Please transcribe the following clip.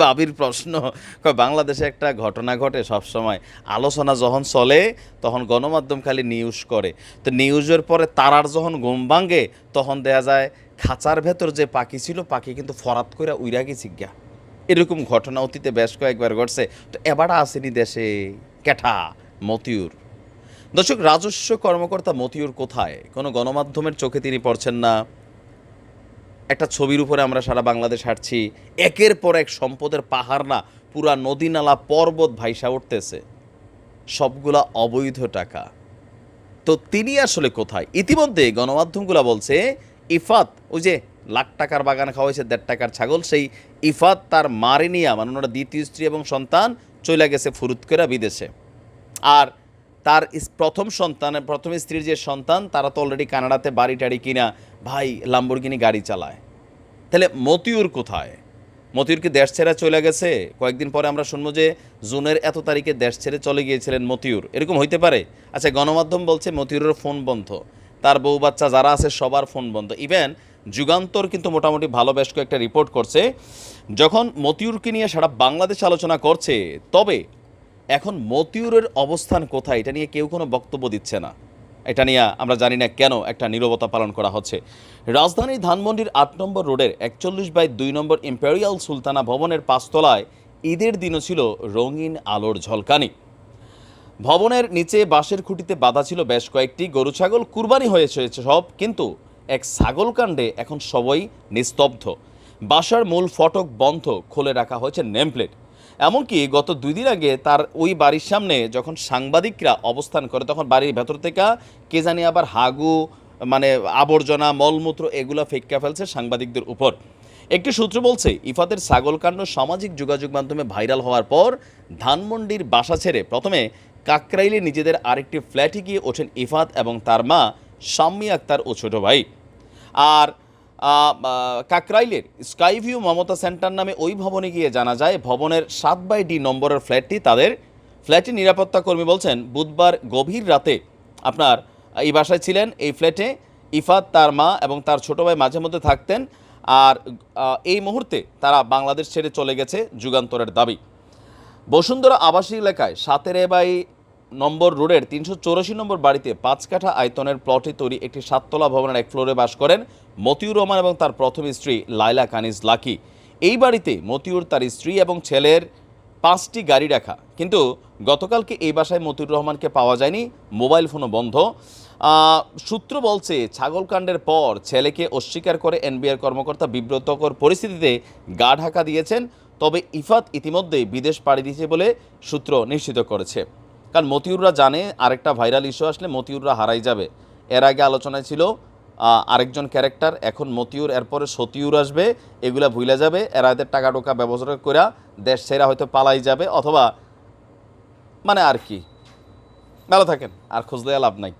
বাবির প্রশ্ন। বাংলাদেশে একটা ঘটনা ঘটে সব সময় আলোচনা যখন চলে, তখন গণমাধ্যম খালি নিউজ করে। তো নিউজের পরে তারার যখন ঘুম ভাঙ্গে তখন দেয়া যায়, খাঁচার ভেতর যে পাখি ছিল, পাখি কিন্তু ফরাত করে উইরা গেছি গা এরকম ঘটনা অতীতে বেশ কয়েকবার ঘটছে। তো এবার আসেনি দেশে। ক্যাঠা মতিউর। দর্শক, রাজস্ব কর্মকর্তা মতিউর কোথায়? কোনো গণমাধ্যমের চোখে তিনি পড়ছেন না। একটা ছবির উপরে আমরা সারা বাংলাদেশ হাঁটছি। একের পর এক সম্পদের পাহাড় না, পুরা নদী নালা পর্বত ভাইসা উঠতেছে। সবগুলা অবৈধ টাকা। তো তিনি আসলে কোথায়? ইতিমধ্যে গণমাধ্যমগুলো বলছে, ইফাত, ওই যে লাখ টাকার বাগান খাওয়াইছে, দেড় টাকার ছাগল, সেই ইফাত তার মারে নিয়া মানে ওনারা দ্বিতীয় স্ত্রী এবং সন্তান চলে গেছে ফুরুতকেরা বিদেশে। আর তার প্রথম সন্তানের প্রথম স্ত্রীর যে সন্তান, তারা তো অলরেডি কানাডাতে বাড়ি টাড়ি কিনা, ভাই লাম্বরগিনি গাড়ি চালায়। তাহলে মতিউর কোথায়? মতিউর কি দেশ ছেড়ে চলে গেছে? কয়েকদিন পরে আমরা শুনব যে জুনের এত তারিখে দেশ ছেড়ে চলে গিয়েছিলেন মতিউর। এরকম হইতে পারে? আচ্ছা গণমাধ্যম বলছে মতিউরের ফোন বন্ধ। তার বউ বাচ্চা যারা আছে সবার ফোন বন্ধ। ইভেন যুগান্তর কিন্তু মোটামুটি ভালো বেশ কয়েকটা রিপোর্ট করছে। যখন মতিউরকে নিয়ে সারা বাংলাদেশ আলোচনা করছে, তবে এখন মতিউরের অবস্থান কোথায়? এটা নিয়ে কেউ কোনো বক্তব্য দিচ্ছে না। এটা নিয়ে আমরা জানি না কেন একটা নীরবতা পালন করা হচ্ছে। রাজধানীর ধানমন্ডির আট নম্বর রোডের একচল্লিশ বাই দুই নম্বর ইম্পেরিয়াল সুলতানা ভবনের পাঁচতলায় ঈদের দিনও ছিল রঙিন আলোর ঝলকানি। ভবনের নিচে বাঁশের খুঁটিতে বাধা ছিল বেশ কয়েকটি গরু ছাগল, কুরবানি হয়েছে সব, কিন্তু এক ছাগল কাণ্ডে এখন সবই নিস্তব্ধ। বাসার মূল ফটক বন্ধ, খুলে রাখা হয়েছে নেমপ্লেট। এমনকি গত দুই দিন আগে তার ওই বাড়ির সামনে যখন সাংবাদিকরা অবস্থান করে, তখন বাড়ির ভেতর থেকে কে জানি আবার হাগু মানে আবর্জনা, মলমূত্র এগুলা ফেক্কা ফেলছে সাংবাদিকদের উপর। একটি সূত্র বলছে, ইফাতের ছাগলকাণ্ড সামাজিক যোগাযোগ মাধ্যমে ভাইরাল হওয়ার পর ধানমন্ডির বাসা ছেড়ে প্রথমে কাকরাইলে নিজেদের আরেকটি ফ্ল্যাটে গিয়ে ওঠেন ইফাত এবং তার মা শাম্মী আক্তার ও ছোট ভাই। আর কাকরাইলের স্কাইভিউ মমতা সেন্টার নামে ওই ভবনে গিয়ে জানা যায়, ভবনের সাত বাই ডি নম্বরের ফ্ল্যাটটি তাদের ফ্ল্যাটের নিরাপত্তা কর্মী বলছেন, বুধবার গভীর রাতে আপনার এই বাসায় ছিলেন, এই ফ্ল্যাটে ইফাত তার মা এবং তার ছোট ভাই মাঝে মধ্যে থাকতেন আর এই মুহূর্তে তারা বাংলাদেশ ছেড়ে চলে গেছে যুগান্তরের দাবি। বসুন্ধরা আবাসিক এলাকায় সাতেরে বাই নম্বর রোডের তিনশো চৌরাশি নম্বর বাড়িতে পাঁচ কাঠা আয়তনের প্লটে তৈরি একটি সাততলা ভবনের এক ফ্লোরে বাস করেন মতিউর রহমান এবং তার প্রথম স্ত্রী লাইলা কানিজ লাকি। এই বাড়িতে মতিউর তার স্ত্রী এবং ছেলের পাঁচটি গাড়ি রাখা। কিন্তু গতকালকে এই বাসায় মতিউর রহমানকে পাওয়া যায়নি, মোবাইল ফোনও বন্ধ। সূত্র বলছে, ছাগলকাণ্ডের পর ছেলেকে অস্বীকার করে এনবিআর কর্মকর্তা বিব্রতকর পরিস্থিতিতে গা ঢাকা দিয়েছেন, তবে ইফাত ইতিমধ্যেই বিদেশ পাড়ি দিয়েছে বলে সূত্র নিশ্চিত করেছে। কারণ মতিউররা জানে আরেকটা ভাইরাল ইস্যু আসলে মতিউররা হারাই যাবে। এর আগে আলোচনায় ছিল আরেকজন ক্যারেক্টার, এখন মতিউর, এরপরে সতিউর আসবে, এগুলা ভুলে যাবে, এরা এদের টাকা টোকা ব্যবস্থা করে দেশ সেরা হয়তো পালাই যাবে, অথবা মানে আর কি। ভালো থাকেন, আর খুঁজলে লাভ নাই।